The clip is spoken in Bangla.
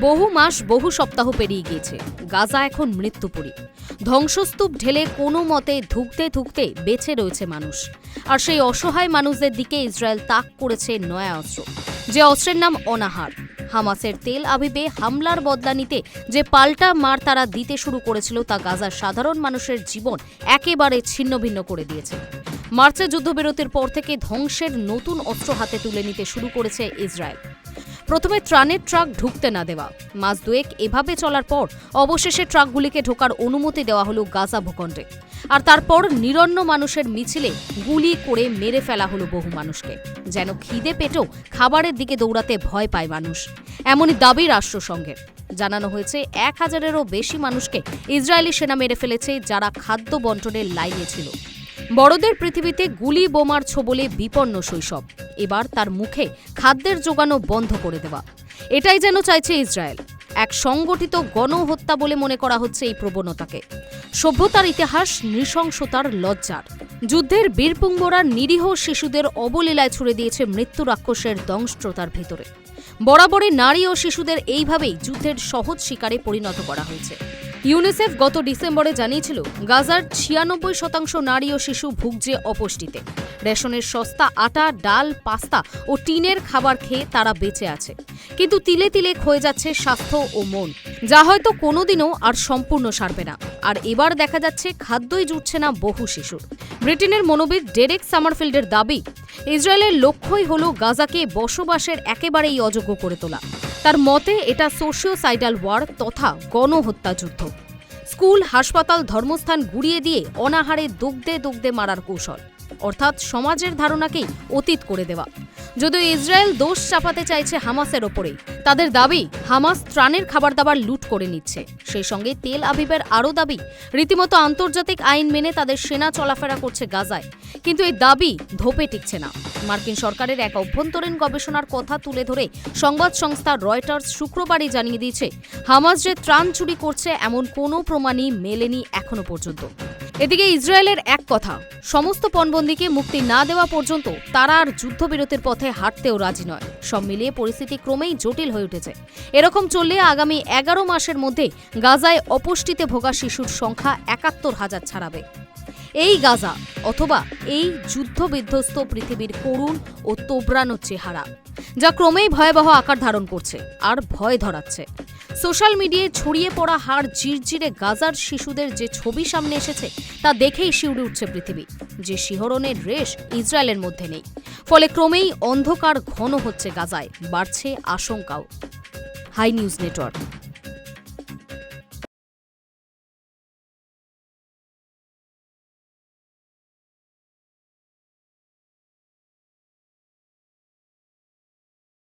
বহু মাস বহু সপ্তাহ পেরিয়ে গিয়েছে। গাজা এখন মৃত্যুপুরী। ধ্বংসস্তূপ ঢেলে কোনো মতে ধুকতে ধুকতে বেঁচে রয়েছে মানুষ। আর সেই অসহায় মানুষদের দিকে ইসরায়েল তাক করেছে নয়া অস্ত্র। যে অস্ত্রের নাম অনাহার। হামাসের তেল আবিবে হামলার বদলা নিতে যে পাল্টা মার তারা দিতে শুরু করেছিল তা গাজার সাধারণ মানুষের জীবন একেবারে ছিন্নভিন্ন করে দিয়েছে। মার্চে যুদ্ধবিরতির পর থেকে ধ্বংসের নতুন অস্ত্র হাতে তুলে নিতে শুরু করেছে ইসরায়েল। প্রথমে ত্রাণের ট্রাক ঢুকতে না দেওয়া। মাস দুয়েক এভাবে চলার পর অবশেষে ট্রাকগুলিকে ঢোকার অনুমতি দেওয়া হলো গাজা ভূখণ্ডে। আর তারপর নিরন্ন মানুষের মিছিলে গুলি করে মেরে ফেলা হলো বহু মানুষকে। যেন খিদে পেটেও খাবারের দিকে দৌড়াতে ভয় পায় মানুষ। এমনই দাবি রাষ্ট্রসংঘের। জানানো হয়েছে, এক হাজারেরও বেশি মানুষকে ইসরায়েলি সেনা মেরে ফেলেছে যারা খাদ্য বন্টনের লাইনে ছিল। বড়দের পৃথিবীতে গুলি, বোমার ছোবলে বিপন্ন শৈশব। এবার তার মুখে খাদ্যের যোগানো বন্ধ করে দেওয়া। এটাই যেন চাইছে ইসরায়েল। এক সংগঠিত গণহত্যা বলে মনে করা হচ্ছে এই প্রবণতাকে। সভ্যতার ইতিহাস নৃশংসতার লজ্জার। যুদ্ধের বীরপুঙ্গরা নিরীহ শিশুদের অবলীলায় ছুড়ে দিয়েছে মৃত্যু রাক্ষসের দংষ্টতার ভেতরে। বরাবরই নারী ও শিশুদের এইভাবেই যুদ্ধের সহজ শিকারে পরিণত করা হয়েছে। ইউনিসেফ গত ডিসেম্বরে জানিয়েছিল, গাজার ছিয়ানব্বই শতাংশ নারী ও শিশু ভুগছে অপুষ্টিতে। রেশনের সস্তা আটা, ডাল, পাস্তা ও টিনের খাবার খেয়ে তারা বেঁচে আছে। কিন্তু তিলে তিলে ক্ষয়ে যাচ্ছে স্বাস্থ্য ও মন। যা হয়তো কোনোদিনও আর সম্পূর্ণ সারবে না। আর এবার দেখা যাচ্ছে খাদ্যই জুটছে না বহু শিশুর। ব্রিটেনের মনোবিদ ডেরেক সামারফিল্ডের দাবি, ইসরায়েলের লক্ষ্যই হল গাজাকে বসবাসের একেবারেই অযোগ্য করে তোলা। তার মতে, এটা সোশিওসাইডাল ওয়ার তথা গণহত্যা যুদ্ধ। স্কুল, হাসপাতাল, ধর্মস্থান গুড়িয়ে দিয়ে অনাহারে দুগ্ধে দুগ্ধে মারার কৌশল। অর্থাৎ সমাজের ধারণাকেই অতীত করে দেওয়া। যদিও ইসরায়েল দোষ চাপাতে চাইছে হামাসের ওপরেই, তাদের দাবি হামাস ত্রাণের খাবার দাবার লুট করে নিচ্ছে। সেই সঙ্গে তেল আবিবের আরও দাবি, রীতিমতো আন্তর্জাতিক আইন মেনে তাদের সেনা চলাফেরা করছে গাজায়। কিন্তু এই দাবি ধোপে টিকছে না। মার্কিন সরকারের এক অভ্যন্তরীণ গবেষণার কথা তুলে ধরে সংবাদ সংস্থা রয়টার্স শুক্রবারই জানিয়ে দিয়েছে, হামাস যে ত্রাণ চুরি করছে এমন কোনো প্রমাণই মেলেনি এখনও পর্যন্ত। এদিকে ইসরায়েলের এক কথা, সমস্ত পণবন্দিকে মুক্তি না দেওয়া পর্যন্ত তারা আর যুদ্ধবিরতির পথে হাঁটতেও রাজি নয়। সব মিলিয়ে পরিস্থিতি ক্রমেই জটিল হয়ে উঠেছে। এরকম চললে আগামী এগারো মাসের মধ্যে গাজায় অপুষ্টিতে ভোগা শিশুর সংখ্যা একাত্তর হাজার ছাড়াবে। এই গাজা অথবা এই যুদ্ধবিধ্বস্ত পৃথিবীর করুণ ও তোবড়ানো চেহারা, যা ক্রমেই ভয়াবহ আকার ধারণ করছে আর ভয় ধরাচ্ছে। সোশ্যাল মিডিয়ায় ছড়িয়ে পড়া হাড় জিরজিরে গাজার শিশুদের যে ছবি সামনে এসেছে, তা দেখেই শিউরে উঠছে পৃথিবী। যে শিহরণের রেশ ইসরায়েলের মধ্যে নেই। ফলে ক্রমেই অন্ধকার ঘন হচ্ছে গাজায়, বাড়ছে আশঙ্কাও। High news network.